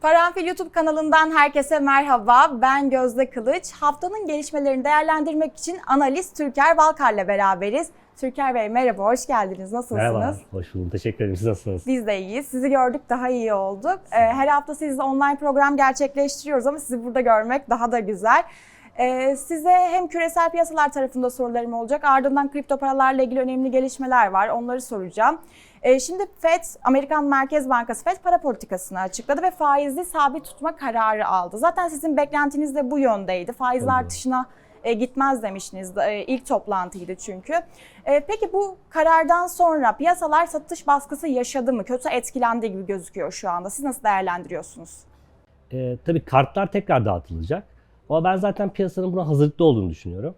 Paranfil YouTube kanalından herkese merhaba. Ben Gözde Kılıç. Haftanın gelişmelerini değerlendirmek için analist Türker Valkar'la beraberiz. Türker Bey merhaba, hoş geldiniz. Nasılsınız? Merhaba, hoş buldum. Teşekkür ederim. Siz nasılsınız? Biz de iyiyiz. Sizi gördük daha iyi olduk. Ee, her hafta sizle online program gerçekleştiriyoruz ama sizi burada görmek daha da güzel. Ee, size hem küresel piyasalar tarafında sorularım olacak. Ardından kripto paralarla ilgili önemli gelişmeler var. Onları soracağım. Ee, şimdi FED, Amerikan Merkez Bankası FED para politikasını açıkladı ve faizi sabit tutma kararı aldı. Zaten sizin beklentiniz de bu yöndeydi. Faiz Tabii. artışına e, gitmez demiştiniz. E, ilk toplantıydı çünkü. E, peki bu karardan sonra piyasalar satış baskısı yaşadı mı? Kötü etkilendi gibi gözüküyor şu anda. Siz nasıl değerlendiriyorsunuz? Ee, tabii kartlar tekrar dağıtılacak. Ama ben zaten piyasanın buna hazırlıklı olduğunu düşünüyorum.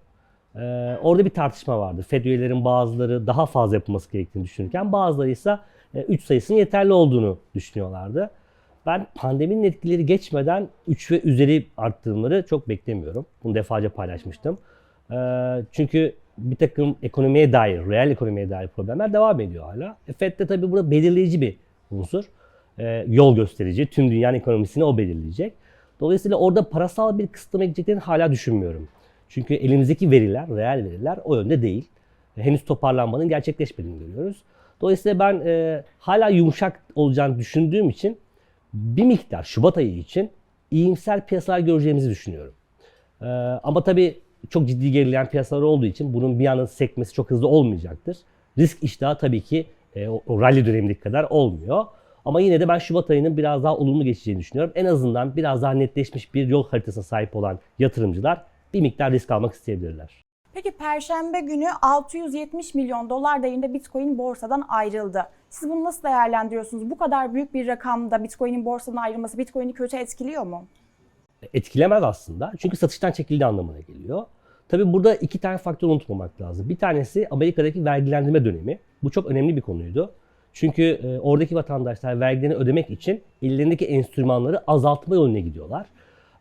Ee, orada bir tartışma vardı. FED üyelerin bazıları daha fazla yapılması gerektiğini düşünürken bazıları ise 3 sayısının yeterli olduğunu düşünüyorlardı. Ben pandeminin etkileri geçmeden 3 ve üzeri arttırımları çok beklemiyorum. Bunu defalarca paylaşmıştım. Ee, çünkü bir takım ekonomiye dair, reel ekonomiye dair problemler devam ediyor hala. E, FED de tabii burada belirleyici bir unsur. Ee, yol gösterici. Tüm dünyanın ekonomisini o belirleyecek. Dolayısıyla orada parasal bir kısıtlama gideceklerini hala düşünmüyorum. Çünkü elimizdeki veriler, reel veriler o yönde değil. Henüz toparlanmanın gerçekleşmediğini görüyoruz. Dolayısıyla ben e, hala yumuşak olacağını düşündüğüm için bir miktar Şubat ayı için iyimser piyasalar göreceğimizi düşünüyorum. Ee, ama tabii çok ciddi gerileyen piyasalar olduğu için bunun bir anda sekmesi çok hızlı olmayacaktır. Risk iştahı tabii ki e, o, o rally dönemindeki kadar olmuyor. Ama yine de ben Şubat ayının biraz daha olumlu geçeceğini düşünüyorum. En azından biraz daha netleşmiş bir yol haritasına sahip olan yatırımcılar bir miktar risk almak isteyebilirler. Peki Perşembe günü 670 milyon dolar değerinde Bitcoin borsadan ayrıldı. Siz bunu nasıl değerlendiriyorsunuz? Bu kadar büyük bir rakamda Bitcoin'in borsadan ayrılması Bitcoin'i kötü etkiliyor mu? etkilemez aslında. Çünkü satıştan çekildiği anlamına geliyor. Tabii burada iki tane faktör unutmamak lazım. Bir tanesi Amerika'daki vergilendirme dönemi. Bu çok önemli bir konuydu. Çünkü e, oradaki vatandaşlar vergilerini ödemek için ellerindeki enstrümanları azaltma yoluna gidiyorlar.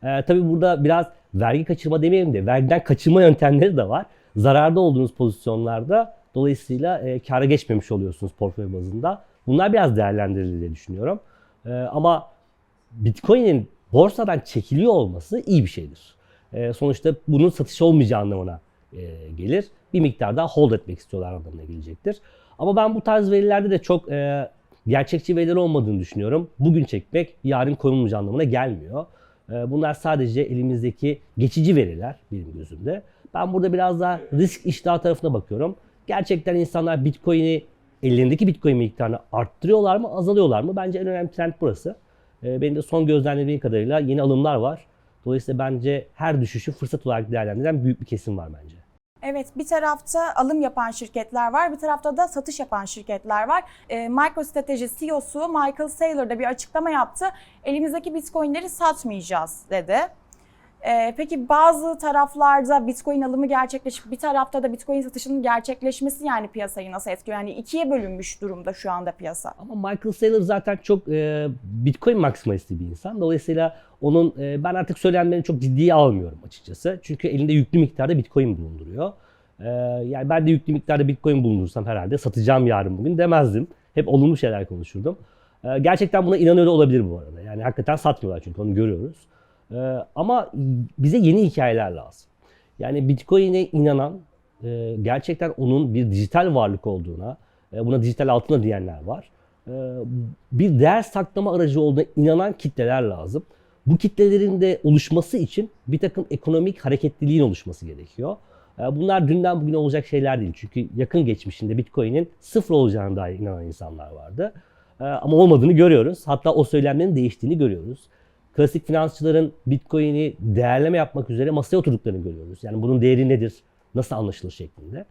E, tabii burada biraz vergi kaçırma demeyelim de vergiden kaçırma yöntemleri de var. Zararda olduğunuz pozisyonlarda dolayısıyla e, kâra geçmemiş oluyorsunuz portföy bazında. Bunlar biraz değerlendirilir diye düşünüyorum. E, ama Bitcoin'in borsadan çekiliyor olması iyi bir şeydir. E, sonuçta bunun satış olmayacağı anlamına e, gelir. Bir miktar daha hold etmek istiyorlar anlamına gelecektir. Ama ben bu tarz verilerde de çok e, gerçekçi veriler olmadığını düşünüyorum. Bugün çekmek yarın koyulmayacağı anlamına gelmiyor. E, bunlar sadece elimizdeki geçici veriler benim gözümde. Ben burada biraz daha risk iştahı tarafına bakıyorum. Gerçekten insanlar Bitcoin'i ellerindeki Bitcoin miktarını arttırıyorlar mı, azalıyorlar mı? Bence en önemli trend burası. E, benim de son gözlemlediğim kadarıyla yeni alımlar var. Dolayısıyla bence her düşüşü fırsat olarak değerlendiren büyük bir kesim var bence. Evet bir tarafta alım yapan şirketler var bir tarafta da satış yapan şirketler var. E, MicroStrategy CEO'su Michael Saylor da bir açıklama yaptı. Elimizdeki bitcoinleri satmayacağız dedi. E, peki bazı taraflarda bitcoin alımı gerçekleşip bir tarafta da bitcoin satışının gerçekleşmesi yani piyasayı nasıl etkiliyor? Yani ikiye bölünmüş durumda şu anda piyasa. Ama Michael Saylor zaten çok e, Bitcoin maksimalisti bir insan. Dolayısıyla onun e, ben artık söylenmelerini çok ciddiye almıyorum açıkçası. Çünkü elinde yüklü miktarda Bitcoin bulunduruyor. E, yani ben de yüklü miktarda Bitcoin bulundursam herhalde satacağım yarın bugün demezdim. Hep olumlu şeyler konuşurdum. E, gerçekten buna inanıyor olabilir bu arada. Yani hakikaten satmıyorlar çünkü onu görüyoruz. E, ama bize yeni hikayeler lazım. Yani Bitcoin'e inanan, e, gerçekten onun bir dijital varlık olduğuna, e, buna dijital altına diyenler var. E, bir değer saklama aracı olduğuna inanan kitleler lazım. Bu kitlelerin de oluşması için bir takım ekonomik hareketliliğin oluşması gerekiyor. E, Bunlar dünden bugüne olacak şeyler değil. Çünkü yakın geçmişinde Bitcoin'in sıfır olacağına dair inanan insanlar vardı. E, Ama olmadığını görüyoruz. Hatta o söylemlerin değiştiğini görüyoruz. Klasik finansçıların Bitcoin'i değerleme yapmak üzere masaya oturduklarını görüyoruz. Yani bunun değeri nedir, nasıl anlaşılır şeklinde.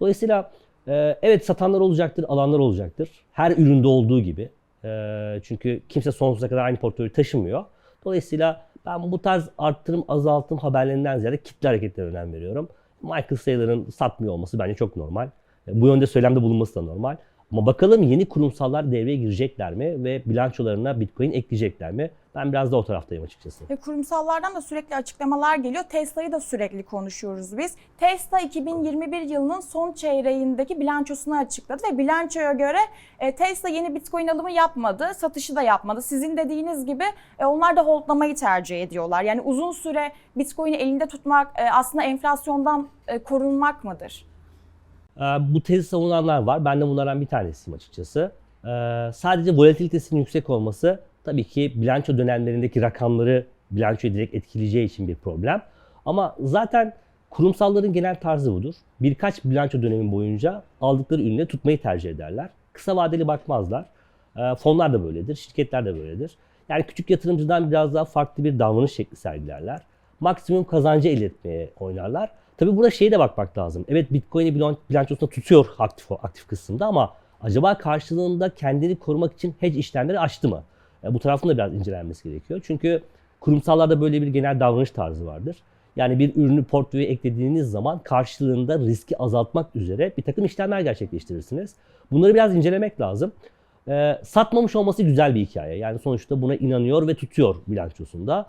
Dolayısıyla e, evet satanlar olacaktır, alanlar olacaktır. Her üründe olduğu gibi. E, Çünkü kimse sonsuza kadar aynı portföyü taşımıyor. Dolayısıyla ben bu tarz arttırım azaltım haberlerinden ziyade kitle hareketlerine önem veriyorum. Michael Saylor'ın satmıyor olması bence çok normal. E, Bu yönde söylemde bulunması da normal. Ama bakalım yeni kurumsallar devreye girecekler mi ve bilançolarına Bitcoin ekleyecekler mi? Ben biraz da o taraftayım açıkçası. Ve kurumsallardan da sürekli açıklamalar geliyor. Tesla'yı da sürekli konuşuyoruz biz. Tesla 2021 yılının son çeyreğindeki bilançosunu açıkladı ve bilançoya göre e, Tesla yeni Bitcoin alımı yapmadı, satışı da yapmadı. Sizin dediğiniz gibi e, onlar da holdlamayı tercih ediyorlar. Yani uzun süre Bitcoin'i elinde tutmak e, aslında enflasyondan e, korunmak mıdır? Ee, Bu tezi savunanlar var. Ben de bunlardan bir tanesiyim açıkçası. Ee, Sadece volatilitesinin yüksek olması tabii ki bilanço dönemlerindeki rakamları bilançoyu direkt etkileyeceği için bir problem. Ama zaten kurumsalların genel tarzı budur. Birkaç bilanço dönemi boyunca aldıkları ürünü tutmayı tercih ederler. Kısa vadeli bakmazlar. Ee, Fonlar da böyledir, şirketler de böyledir. Yani küçük yatırımcıdan biraz daha farklı bir davranış şekli sergilerler. Maksimum kazancı elde etmeye oynarlar. Tabii burada şeye de bakmak lazım. Evet Bitcoin'i bilan- bilançosunda tutuyor aktif, aktif kısmında ama acaba karşılığında kendini korumak için hedge işlemleri açtı mı? E, bu tarafın da biraz incelenmesi gerekiyor. Çünkü kurumsallarda böyle bir genel davranış tarzı vardır. Yani bir ürünü portföye eklediğiniz zaman karşılığında riski azaltmak üzere bir takım işlemler gerçekleştirirsiniz. Bunları biraz incelemek lazım. E, satmamış olması güzel bir hikaye. Yani sonuçta buna inanıyor ve tutuyor bilançosunda.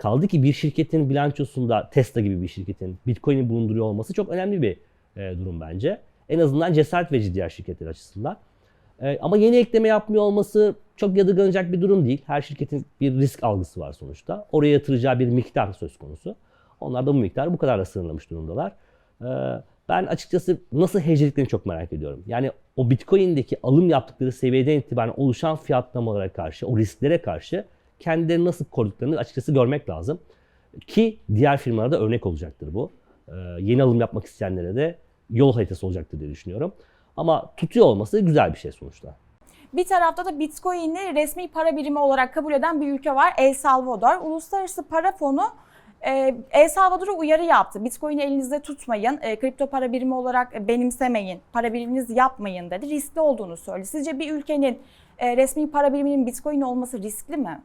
Kaldı ki bir şirketin bilançosunda Tesla gibi bir şirketin Bitcoin'i bulunduruyor olması çok önemli bir e, durum bence. En azından cesaret verici diğer şirketler açısından. E, ama yeni ekleme yapmıyor olması çok yadırganacak bir durum değil. Her şirketin bir risk algısı var sonuçta. Oraya yatıracağı bir miktar söz konusu. Onlar da bu miktarı bu kadarla sınırlamış durumdalar. E, ben açıkçası nasıl hedgelediklerini çok merak ediyorum. Yani o Bitcoin'deki alım yaptıkları seviyeden itibaren oluşan fiyatlamalara karşı, o risklere karşı kendilerini nasıl koruduklarını açıkçası görmek lazım. Ki diğer firmalara da örnek olacaktır bu. Ee, yeni alım yapmak isteyenlere de yol haritası olacaktır diye düşünüyorum. Ama tutuyor olması güzel bir şey sonuçta. Bir tarafta da Bitcoin'i resmi para birimi olarak kabul eden bir ülke var El Salvador. Uluslararası Para Fonu e, El Salvador'a uyarı yaptı. Bitcoin'i elinizde tutmayın, e, kripto para birimi olarak benimsemeyin, para biriminiz yapmayın dedi. Riskli olduğunu söyledi. Sizce bir ülkenin e, resmi para biriminin Bitcoin olması riskli mi?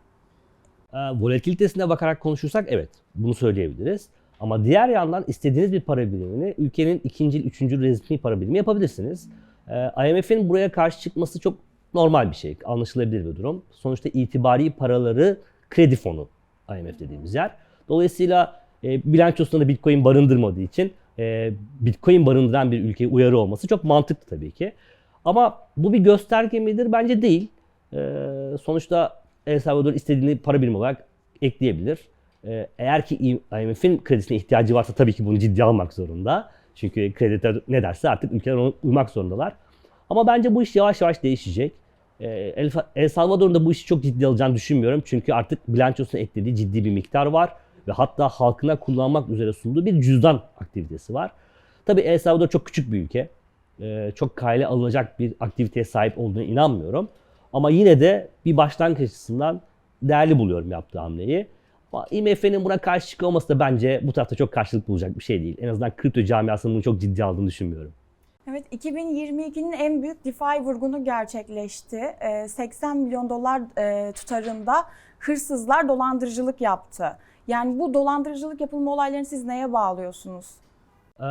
Ee, volatilitesine bakarak konuşursak evet bunu söyleyebiliriz. Ama diğer yandan istediğiniz bir para birimini ülkenin ikinci, üçüncü resmi para birimi yapabilirsiniz. Ee, IMF'in buraya karşı çıkması çok normal bir şey, anlaşılabilir bir durum. Sonuçta itibari paraları kredi fonu IMF dediğimiz yer. Dolayısıyla e, bilançosunda Bitcoin barındırmadığı için e, Bitcoin barındıran bir ülkeye uyarı olması çok mantıklı tabii ki. Ama bu bir gösterge midir? Bence değil. E, sonuçta El Salvador istediğini para birimi olarak ekleyebilir. Ee, Eğer ki IMF'in kredisine ihtiyacı varsa tabii ki bunu ciddiye almak zorunda. Çünkü kreditor ne derse artık ülkeler ona uymak zorundalar. Ama bence bu iş yavaş yavaş değişecek. Ee, El Salvador'un da bu işi çok ciddi alacağını düşünmüyorum. Çünkü artık bilançosuna eklediği ciddi bir miktar var. Ve hatta halkına kullanmak üzere sunduğu bir cüzdan aktivitesi var. Tabii El Salvador çok küçük bir ülke. Ee, Çok kayla alınacak bir aktiviteye sahip olduğuna inanmıyorum. Ama yine de bir başlangıç açısından değerli buluyorum yaptığı hamleyi. Ama IMF'nin buna karşı çıkıyor olması da bence bu tarafta çok karşılık bulacak bir şey değil. En azından kripto camiasının bunu çok ciddi aldığını düşünmüyorum. Evet, 2022'nin en büyük DeFi vurgunu gerçekleşti. Ee, 80 milyon dolar e, tutarında hırsızlar dolandırıcılık yaptı. Yani bu dolandırıcılık yapılma olaylarını siz neye bağlıyorsunuz? Ee,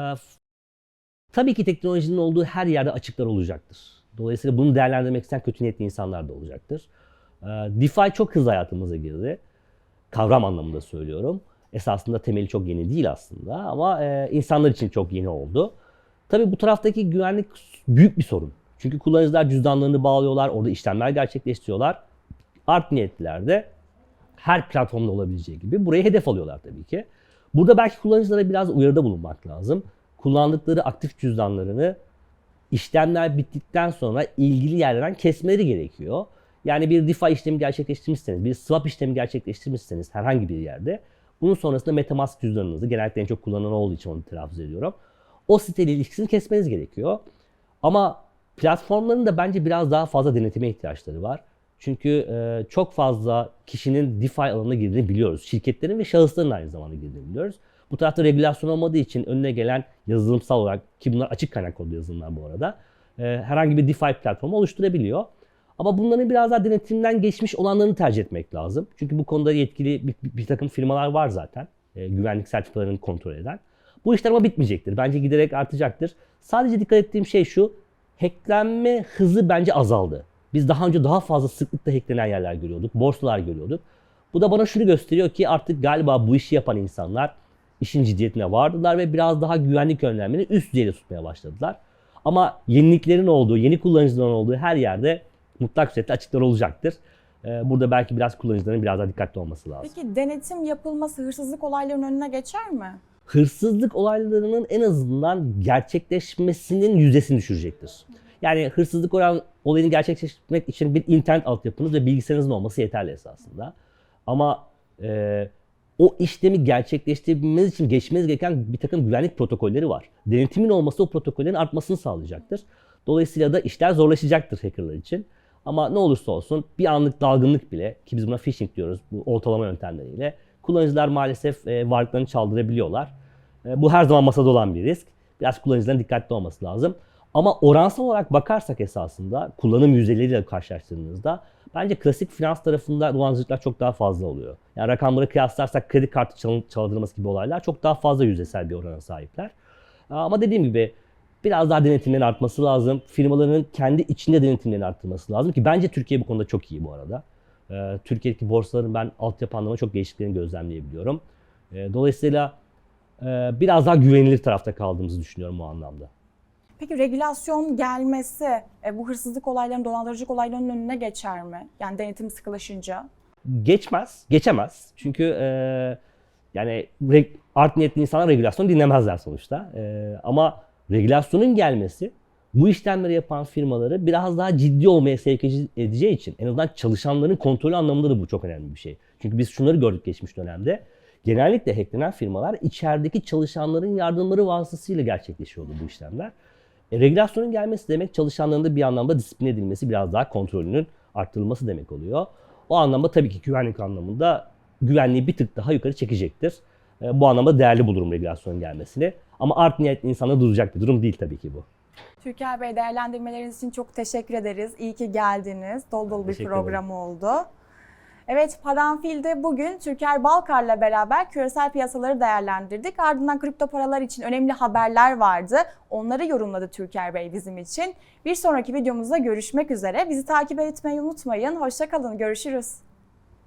tabii ki teknolojinin olduğu her yerde açıklar olacaktır. Dolayısıyla bunu değerlendirmek isteyen kötü niyetli insanlar da olacaktır. Ee, DeFi çok hızlı hayatımıza girdi. Kavram anlamında söylüyorum. Esasında temeli çok yeni değil aslında ama e, insanlar için çok yeni oldu. Tabii bu taraftaki güvenlik büyük bir sorun. Çünkü kullanıcılar cüzdanlarını bağlıyorlar, orada işlemler gerçekleştiriyorlar. Art niyetliler de her platformda olabileceği gibi burayı hedef alıyorlar tabii ki. Burada belki kullanıcılara biraz uyarıda bulunmak lazım. Kullandıkları aktif cüzdanlarını işlemler bittikten sonra ilgili yerlerden kesmeleri gerekiyor. Yani bir DeFi işlemi gerçekleştirmişseniz, bir swap işlemi gerçekleştirmişseniz herhangi bir yerde bunun sonrasında MetaMask cüzdanınızı genellikle en çok kullanılan olduğu için onu telaffuz ediyorum. O siteyle ilişkisini kesmeniz gerekiyor. Ama platformların da bence biraz daha fazla denetime ihtiyaçları var. Çünkü e, çok fazla kişinin DeFi alanına girdiğini biliyoruz. Şirketlerin ve şahısların aynı zamanda girdiğini biliyoruz. Bu tarafta regülasyon olmadığı için önüne gelen yazılımsal olarak ki bunlar açık kaynak kodlu yazılımlar bu arada e, herhangi bir DeFi platformu oluşturabiliyor. Ama bunların biraz daha denetimden geçmiş olanlarını tercih etmek lazım. Çünkü bu konuda yetkili bir, bir, bir takım firmalar var zaten. E, güvenlik sertifikalarını kontrol eden. Bu işler ama bitmeyecektir. Bence giderek artacaktır. Sadece dikkat ettiğim şey şu. hacklenme hızı bence azaldı. Biz daha önce daha fazla sıklıkla hacklenen yerler görüyorduk, borsalar görüyorduk. Bu da bana şunu gösteriyor ki artık galiba bu işi yapan insanlar işin ciddiyetine vardılar ve biraz daha güvenlik önlemlerini üst düzeyde tutmaya başladılar. Ama yeniliklerin olduğu, yeni kullanıcıların olduğu her yerde mutlak surette açıklar olacaktır. Ee, Burada belki biraz kullanıcıların biraz daha dikkatli olması lazım. Peki denetim yapılması hırsızlık olaylarının önüne geçer mi? hırsızlık olaylarının en azından gerçekleşmesinin yüzdesini düşürecektir. Yani hırsızlık olan olayını gerçekleştirmek için bir internet altyapınız ve bilgisayarınızın olması yeterli esasında. Ama e, o işlemi gerçekleştirmeniz için geçmeniz gereken bir takım güvenlik protokolleri var. Denetimin olması o protokollerin artmasını sağlayacaktır. Dolayısıyla da işler zorlaşacaktır hackerlar için. Ama ne olursa olsun bir anlık dalgınlık bile ki biz buna phishing diyoruz bu ortalama yöntemleriyle kullanıcılar maalesef e, varlıklarını çaldırabiliyorlar. E, bu her zaman masada olan bir risk. Biraz kullanıcıların dikkatli olması lazım. Ama oransal olarak bakarsak esasında kullanım yüzdeleriyle karşılaştırdığınızda bence klasik finans tarafında dolandırıcılıklar çok daha fazla oluyor. Yani rakamları kıyaslarsak kredi kartı çal- çaldırılması gibi olaylar çok daha fazla yüzdesel bir orana sahipler. Ama dediğim gibi biraz daha denetimlerin artması lazım. Firmaların kendi içinde denetimlerin arttırması lazım ki bence Türkiye bu konuda çok iyi bu arada. Ee, Türkiye'deki borsaların ben altyapı anlamında çok değişikliklerini gözlemleyebiliyorum. Ee, Dolayısıyla e, biraz daha güvenilir tarafta kaldığımızı düşünüyorum bu anlamda. Peki regülasyon gelmesi e, bu hırsızlık olaylarının, dolandırıcılık olaylarının önüne geçer mi? Yani denetim sıkılaşınca. Geçmez, geçemez. Çünkü e, yani art niyetli insanlar regülasyon dinlemezler sonuçta. E, ama regülasyonun gelmesi bu işlemleri yapan firmaları biraz daha ciddi olmaya sevk ede- edeceği için en azından çalışanların kontrolü anlamında da bu çok önemli bir şey. Çünkü biz şunları gördük geçmiş dönemde. Genellikle hacklenen firmalar içerideki çalışanların yardımları vasıtasıyla gerçekleşiyordu bu işlemler. E, regülasyonun gelmesi demek çalışanların da bir anlamda disiplin edilmesi, biraz daha kontrolünün arttırılması demek oluyor. O anlamda tabii ki güvenlik anlamında güvenliği bir tık daha yukarı çekecektir. E, bu anlamda değerli bulurum regülasyonun gelmesini. Ama art niyetli insana duracak bir durum değil tabii ki bu. Türker Bey değerlendirmeleriniz için çok teşekkür ederiz. İyi ki geldiniz. Dolu dolu bir Teşekkür program oldu. Evet, Paranfil'de bugün Türker Balkar'la beraber küresel piyasaları değerlendirdik. Ardından kripto paralar için önemli haberler vardı. Onları yorumladı Türker Bey bizim için. Bir sonraki videomuzda görüşmek üzere. Bizi takip etmeyi unutmayın. Hoşçakalın, görüşürüz.